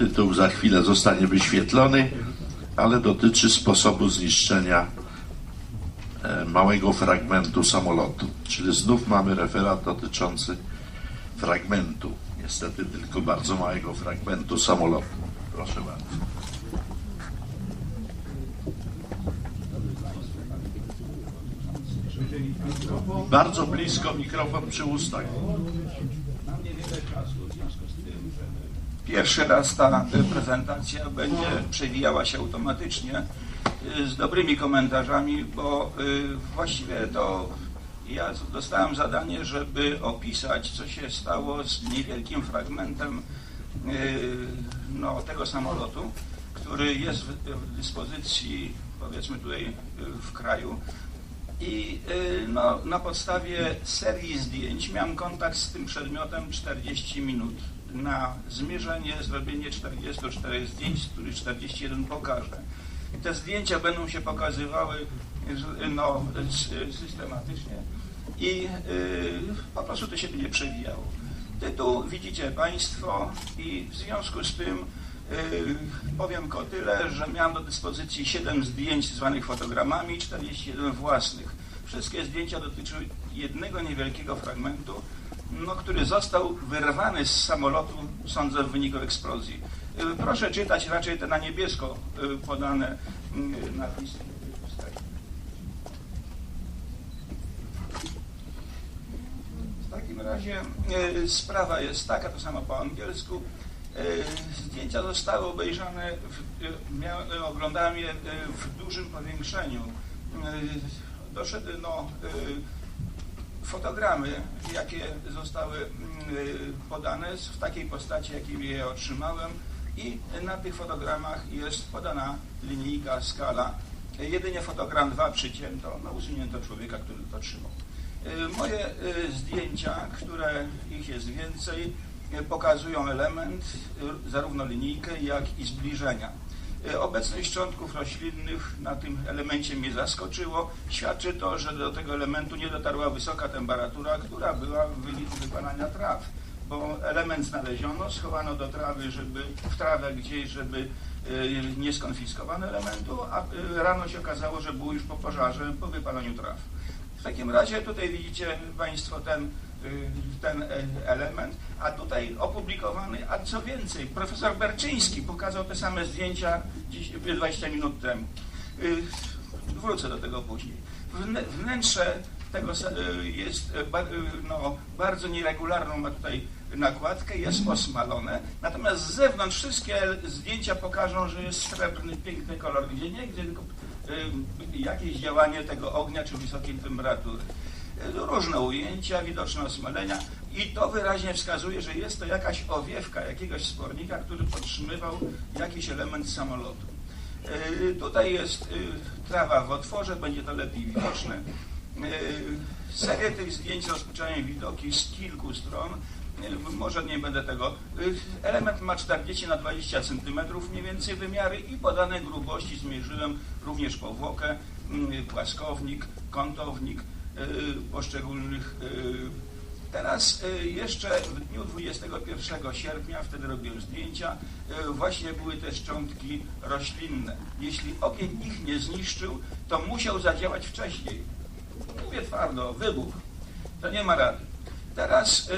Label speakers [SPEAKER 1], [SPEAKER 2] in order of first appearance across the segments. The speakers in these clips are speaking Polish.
[SPEAKER 1] Tytuł za chwilę zostanie wyświetlony, ale dotyczy sposobu zniszczenia e, małego fragmentu samolotu. Czyli znów mamy referat dotyczący fragmentu, niestety tylko bardzo małego fragmentu samolotu. Proszę bardzo. Bardzo blisko mikrofon przy ustach.
[SPEAKER 2] Mam niewiele czasu, w związku z tym, pierwszy raz ta prezentacja będzie przewijała się automatycznie y, z dobrymi komentarzami, bo y, właściwie to ja dostałem zadanie, żeby opisać, co się stało z niewielkim fragmentem y, no, tego samolotu, który jest w, dyspozycji, powiedzmy tutaj w kraju. I no, na podstawie serii zdjęć miałem kontakt z tym przedmiotem 40 minut. Na zmierzenie, zrobienie 44 zdjęć, z których 41 pokażę. Te zdjęcia będą się pokazywały y, no, systematycznie i y, po prostu to się będzie przewijało. Tytuł widzicie Państwo i w związku z tym Yy, Powiem tylko tyle, że miałem do dyspozycji 7 zdjęć zwanych fotogramami, 41 własnych. Wszystkie zdjęcia dotyczyły jednego niewielkiego fragmentu, no, który został wyrwany z samolotu, sądzę, w wyniku eksplozji. Yy, Proszę czytać raczej te na niebiesko yy, podane yy, napisy. W takim razie sprawa jest taka, to samo po angielsku. Zdjęcia zostały obejrzane, w, oglądałem je w dużym powiększeniu. Doszedł, no, fotogramy, jakie zostały mm, e, podane w takiej postaci, jakiej je otrzymałem i na tych fotogramach jest podana linijka, skala. Jedynie fotogram 2 przycięto, no usunięto człowieka, który to trzymał. E, Moje e, zdjęcia, które ich jest więcej, pokazują element, zarówno linijkę, jak i zbliżenia. E, Obecność szczątków roślinnych na tym elemencie mnie zaskoczyło. Świadczy to, że do tego elementu nie dotarła wysoka temperatura, która była w wyniku wypalania traw. Bo element znaleziono, schowano do trawy, żeby w trawę gdzieś, żeby e, nie skonfiskowano elementu, a e, rano się okazało, że było już po pożarze, po wypalaniu traw. W takim razie tutaj widzicie Państwo ten, ten e, element, a tutaj opublikowany, a co więcej, profesor Berczyński pokazał te same zdjęcia dziś, 20 minut temu. Y, Wrócę do tego później. Wnę- Wnętrze tego y, jest y, y, no, bardzo nieregularną, ma tutaj nakładkę, jest osmalone, natomiast z zewnątrz wszystkie zdjęcia pokażą, że jest srebrny, piękny kolor, gdzie nie, gdzie tylko y, jakieś działanie tego ognia czy wysokiej temperatury. Różne ujęcia, widoczne osmalenia i to wyraźnie wskazuje, że jest to jakaś owiewka jakiegoś spornika, który podtrzymywał jakiś element samolotu. Y, Tutaj jest y, trawa w otworze, będzie to lepiej widoczne. Y, Serię tych zdjęć rozpocząłem widoki z kilku stron. Może nie będę tego. Element ma 40 na 20 cm mniej więcej wymiary i podane grubości zmierzyłem również powłokę, płaskownik, kątownik poszczególnych y, Teraz y, jeszcze w dniu 21 sierpnia, wtedy robiłem zdjęcia, właśnie były te szczątki roślinne. Jeśli ogień ich nie zniszczył, to musiał zadziałać wcześniej. Mówię twardo, wybuch. To nie ma rady. Teraz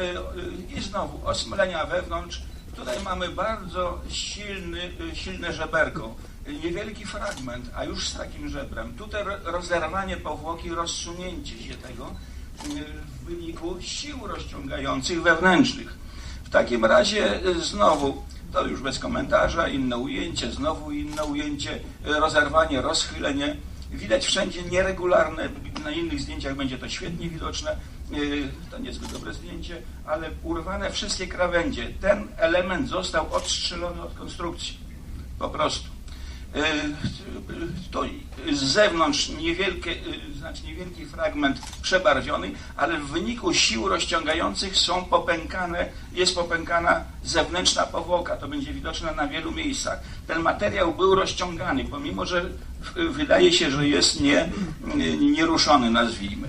[SPEAKER 2] i znowu osmlenia wewnątrz. Tutaj mamy bardzo silny, silne żeberko. Niewielki fragment, a już z takim żebrem. Tutaj ro- rozerwanie powłoki, rozsunięcie się tego y, w wyniku sił rozciągających wewnętrznych. W takim razie y, znowu, to już bez komentarza, inne ujęcie, znowu inne ujęcie, y, rozerwanie, rozchylenie. Widać wszędzie nieregularne, na innych zdjęciach będzie to świetnie widoczne. To niezbyt dobre zdjęcie, ale urwane wszystkie krawędzie. Ten element został odstrzelony od konstrukcji. Po prostu. Y, To z zewnątrz niewielkie, y, znaczy niewielki fragment przebarwiony, ale w wyniku sił rozciągających są popękane, jest popękana zewnętrzna powłoka. To będzie widoczne na wielu miejscach. Ten materiał był rozciągany, pomimo że wydaje się, że jest nie, nie- nieruszony, nazwijmy.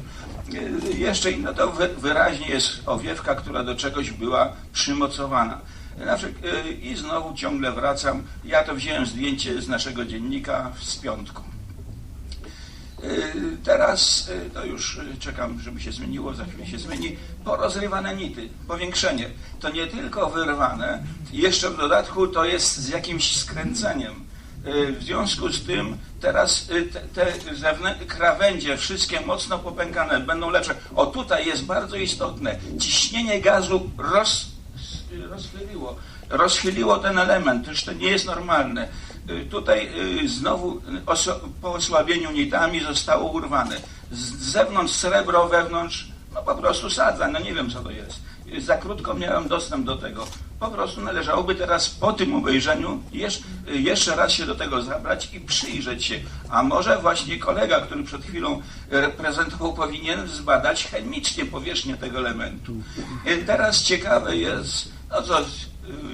[SPEAKER 2] Y, Jeszcze inno to wy- wyraźnie jest owiewka, która do czegoś była przymocowana. Na przykład, y, I znowu ciągle wracam. Ja to wziąłem zdjęcie z naszego dziennika z piątku. Y, Teraz y, to już czekam, żeby się zmieniło, za chwilę się zmieni. Porozrywane nity, powiększenie. To nie tylko wyrwane, jeszcze w dodatku to jest z jakimś skręceniem. W związku z tym teraz te, te krawędzie, wszystkie mocno popękane, będą lepsze. O tutaj jest bardzo istotne. Ciśnienie gazu roz, rozchyliło, rozchyliło ten element, też to nie jest normalne. Y, Tutaj y, znowu y, po osłabieniu nitami zostało urwane. Z zewnątrz srebro, wewnątrz no po prostu sadza, no nie wiem co to jest. Za krótko miałem dostęp do tego. Po prostu należałoby teraz po tym obejrzeniu jesz- jeszcze raz się do tego zabrać i przyjrzeć się. A może właśnie kolega, który przed chwilą reprezentował, powinien zbadać chemicznie powierzchnię tego elementu. Teraz ciekawe jest, no co, y,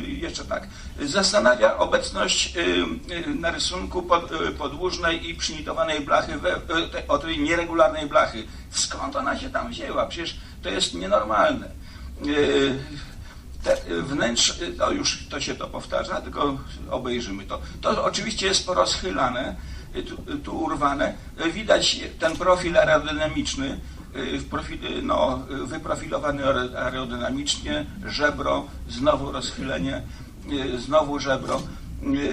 [SPEAKER 2] jeszcze tak, zastanawia obecność y, y, na rysunku pod, podłużnej i przynitowanej blachy, o tej nieregularnej blachy. Skąd ona się tam wzięła? Przecież to jest nienormalne. Te, wnętrz, to już to się to powtarza, tylko obejrzymy to. To oczywiście jest porozchylane, tu, tu urwane. Widać ten profil aerodynamiczny, profil, y, no, y, wyprofilowany aer- aerodynamicznie, żebro, znowu rozchylenie, y, znowu żebro.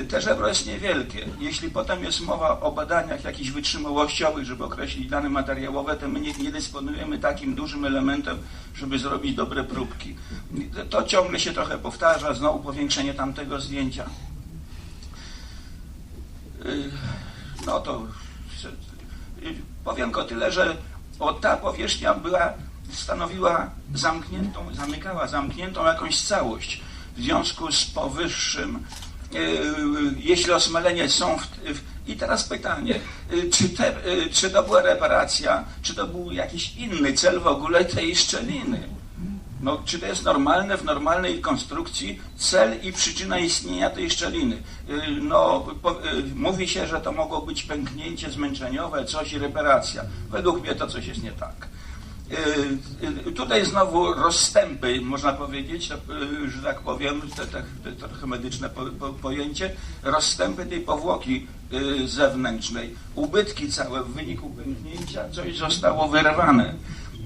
[SPEAKER 2] Y, Te żebro jest niewielkie. Jeśli potem jest mowa o badaniach jakichś wytrzymałościowych, żeby określić dane materiałowe, to my nie, nie dysponujemy takim dużym elementem, żeby zrobić dobre próbki. Y, To ciągle się trochę powtarza, znowu powiększenie tamtego zdjęcia. Y, No to y, powiem tylko tyle, że o, ta powierzchnia była, stanowiła zamkniętą, zamykała zamkniętą jakąś całość. W związku z powyższym, y, jeśli osmalenie są w, i teraz pytanie, y, czy, te, y, czy to była reparacja, czy to był jakiś inny cel w ogóle tej szczeliny? No, czy to jest normalne w normalnej konstrukcji cel i przyczyna istnienia tej szczeliny? Yy, No, po, yy, mówi się, że to mogło być pęknięcie zmęczeniowe, coś i reparacja. Według mnie to coś jest nie tak. Yy, Tutaj znowu rozstępy, można powiedzieć, że tak powiem, to, to, trochę medyczne po, po, pojęcie, rozstępy tej powłoki zewnętrznej, ubytki całe w wyniku pęknięcia, coś zostało wyrwane.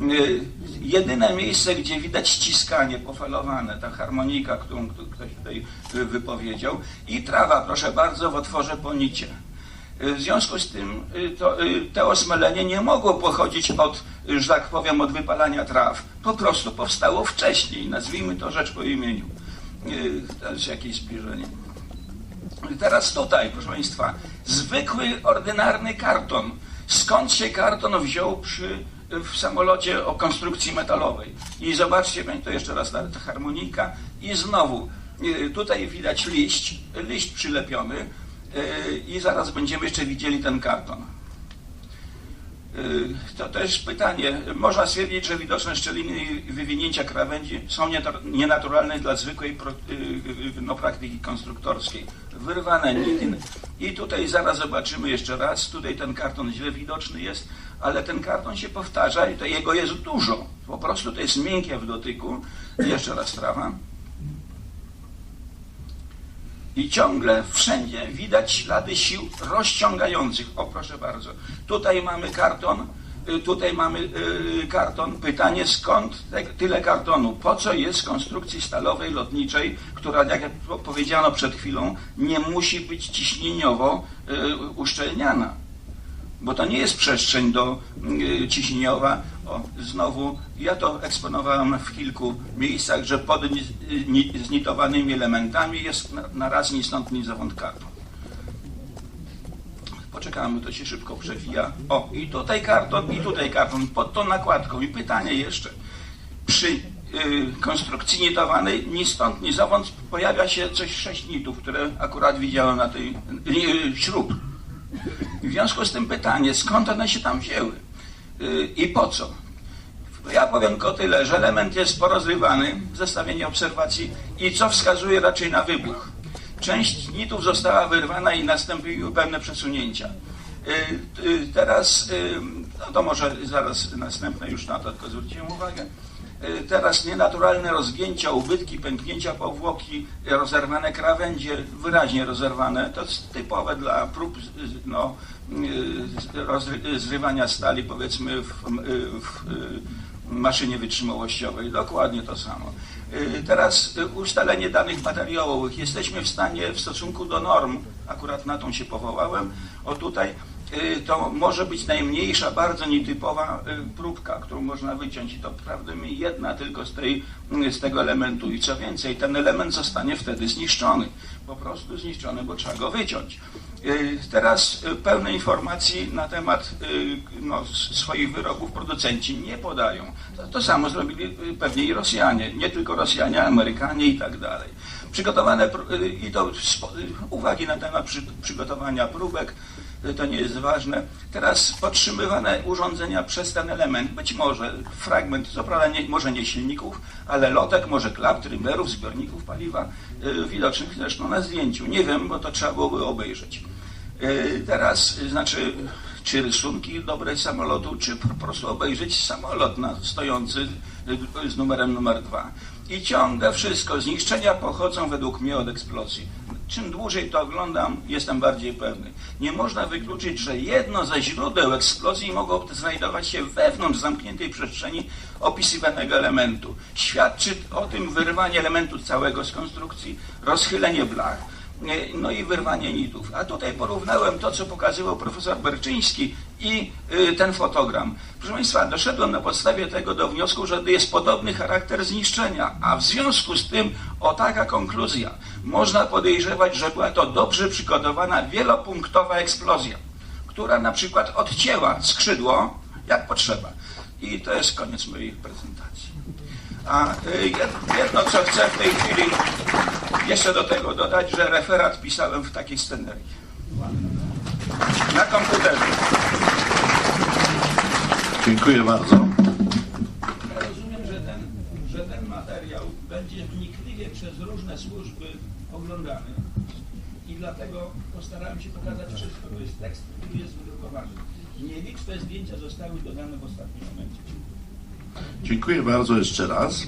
[SPEAKER 2] Y, jedyne miejsce, gdzie widać ściskanie pofalowane, ta harmonika, którą kto- ktoś tutaj wypowiedział i trawa, proszę bardzo, w otworze po nicie. Y, W związku z tym y, to, to osmelenie nie mogło pochodzić od, że tak powiem, od wypalania traw. Po prostu powstało wcześniej, nazwijmy to rzecz po imieniu. To jest jakieś zbliżenie. Teraz tutaj, proszę Państwa, zwykły, ordynarny karton. Skąd się karton wziął przy, w samolocie o konstrukcji metalowej? I zobaczcie, to jeszcze raz ta harmonika. I znowu, y, tutaj widać liść, liść przylepiony y, i zaraz będziemy jeszcze widzieli ten karton. Y, To też pytanie. Można stwierdzić, że widoczne szczeliny i wywinięcia krawędzi są nienaturalne dla zwykłej y, y, no, praktyki konstruktorskiej. Wyrwane nity. I tutaj zaraz zobaczymy jeszcze raz. Tutaj ten karton źle widoczny jest, ale ten karton się powtarza i to jego jest dużo. Po prostu to jest miękkie w dotyku. Jeszcze raz trawa. I ciągle wszędzie widać ślady sił rozciągających. O, proszę bardzo. Tutaj mamy karton, y, tutaj mamy y, karton. Pytanie, skąd tyle kartonu? Po co jest konstrukcji stalowej, lotniczej, która, jak po- powiedziano przed chwilą, nie musi być ciśnieniowo y, uszczelniana? bo to nie jest przestrzeń do ciśnieniowa. O, znowu, ja to eksponowałem w kilku miejscach, że pod ni, ni, znitowanymi elementami jest na, na raz ni stąd, ni zowąd karton. Poczekamy, to się szybko przewija. O, i tutaj karton, i tutaj karton, pod tą nakładką. I pytanie jeszcze. Przy y, konstrukcji nitowanej ni stąd, ni zowąd pojawia się coś sześć nitów, które akurat widziałem na tej, y, śrub. W związku z tym pytanie, skąd one się tam wzięły i po co? Ja powiem tylko tyle, że element jest porozrywany, zestawienie obserwacji i co wskazuje raczej na wybuch. Część nitów została wyrwana i nastąpiły pewne przesunięcia. Yy, yy, Teraz, yy, no to może zaraz następne już na to tylko zwróciłem uwagę. Y, Teraz nienaturalne rozgięcia, ubytki, pęknięcia powłoki, rozerwane krawędzie, wyraźnie rozerwane. To jest typowe dla prób y, no, y, zrywania stali, powiedzmy, w, y, w maszynie wytrzymałościowej. Dokładnie to samo. Teraz ustalenie danych materiałowych. Jesteśmy w stanie w stosunku do norm, akurat na tą się powołałem, o tutaj, to może być najmniejsza, bardzo nietypowa y, próbka, którą można wyciąć. I to prawdę jedna tylko z, tej, y, z tego elementu. I co więcej, ten element zostanie wtedy zniszczony. Po prostu zniszczony, bo trzeba go wyciąć. Y, Teraz y, pełne informacji na temat y, no, swoich wyrobów producenci nie podają. To, to samo zrobili y, pewnie i Rosjanie, nie tylko Rosjanie, Amerykanie i tak dalej. Przygotowane y, i to y, uwagi na temat przy, przygotowania próbek, y, to nie jest ważne. Teraz podtrzymywane urządzenia przez ten element, być może fragment, co prawda nie, może nie silników, ale lotek, może klap, trymerów, zbiorników paliwa, y, widocznych zresztą na zdjęciu. Nie wiem, bo to trzeba byłoby obejrzeć. Y, Teraz, y, znaczy, czy rysunki dobre samolotu, czy po prostu obejrzeć samolot na, stojący y, z numerem numer dwa. I ciągle wszystko, zniszczenia pochodzą według mnie od eksplozji. Czym dłużej to oglądam, jestem bardziej pewny. Nie można wykluczyć, że jedno ze źródeł eksplozji mogło znajdować się wewnątrz zamkniętej przestrzeni opisywanego elementu. Świadczy o tym wyrwanie elementu całego z konstrukcji, rozchylenie blach, no i wyrwanie nitów. A tutaj porównałem to, co pokazywał profesor Berczyński i y, ten fotogram. Proszę Państwa, doszedłem na podstawie tego do wniosku, że jest podobny charakter zniszczenia, a w związku z tym o taka konkluzja. Można podejrzewać, że była to dobrze przygotowana wielopunktowa eksplozja, która na przykład odcięła skrzydło jak potrzeba. I to jest koniec mojej prezentacji. A y, jed- jedno, co chcę w tej chwili jeszcze do tego dodać, że referat pisałem w takiej scenerii. Na komputerze.
[SPEAKER 1] Dziękuję bardzo.
[SPEAKER 2] Ja rozumiem, że ten, że ten materiał będzie wnikliwie przez różne służby oglądany i dlatego postarałem się pokazać wszystko. To jest tekst, który jest wydrukowany. Nieliczne zdjęcia zostały dodane w ostatnim momencie.
[SPEAKER 1] Dziękuję bardzo jeszcze raz.